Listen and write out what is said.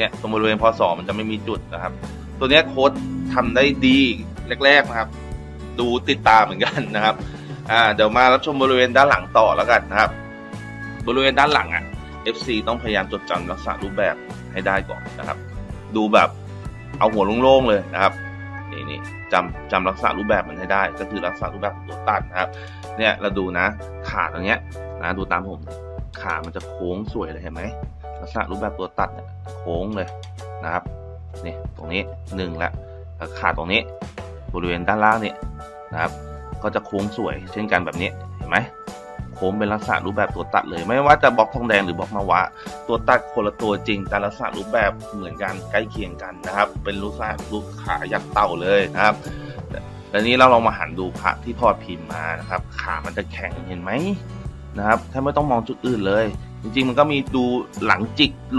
เนี่ยตรงบริเวณพศมันจะไม่มีจุดนะครับ ตัวนี้โค้ดทำได้ดีแรกๆนะครับ ดูติดตามเหมือนกันนะครับอ่าเดี๋ยวมารับชมบริเวณด้านหลังต่อแล้วกันนะครับ บริเวณด้านหลังอะ FC ต้องพยายามจดจำลักษณะรูปแบบให้ได้ก่อนนะครับ ดูแบบเอาหัวโล่งๆเลยนะครับนี่นี่จำจำลักษณะรูปแบบมันให้ได้ ก็คือลักษณะรูปแบบของตัวตัดนะครับ เนี่ยเราดูนะ ขาตรงเนี้ยนะดูตามผม ขามันจะโค้งสวยเลยเห็นไหม ลักษณะรูปแบบตัวตัดเนี่ยโค้งเลยนะครับนี่ตรงนี้หนึ่งละแล้วขาตรงนี้บริเวณด้านล่างนี่นะครับ ก็จะโค้งสวยเช่นกันแบบนี้เห็นไหมโค้งเป็นลักษณะรูปแบบตัวตัดเลย ไม่ว่าจะบล็อกทองแดงหรือบล็อกมาวะตัวตัดคนละตัวจริงแต่ลักษณะรูปแบบเหมือนกันใกล้เคียงกันนะครับ เป็นรูปร่างรูปขายักเต่าเลยนะครับแล้วนี้เราลองมาหันดูพระที่ทอดพิมพ์มานะครับ ขามันจะแข็งเห็นไหมนะครับถ้าไม่ต้องมองจุดอื่นเลย จริงๆ มันก็มีดูหลังจิกหลุ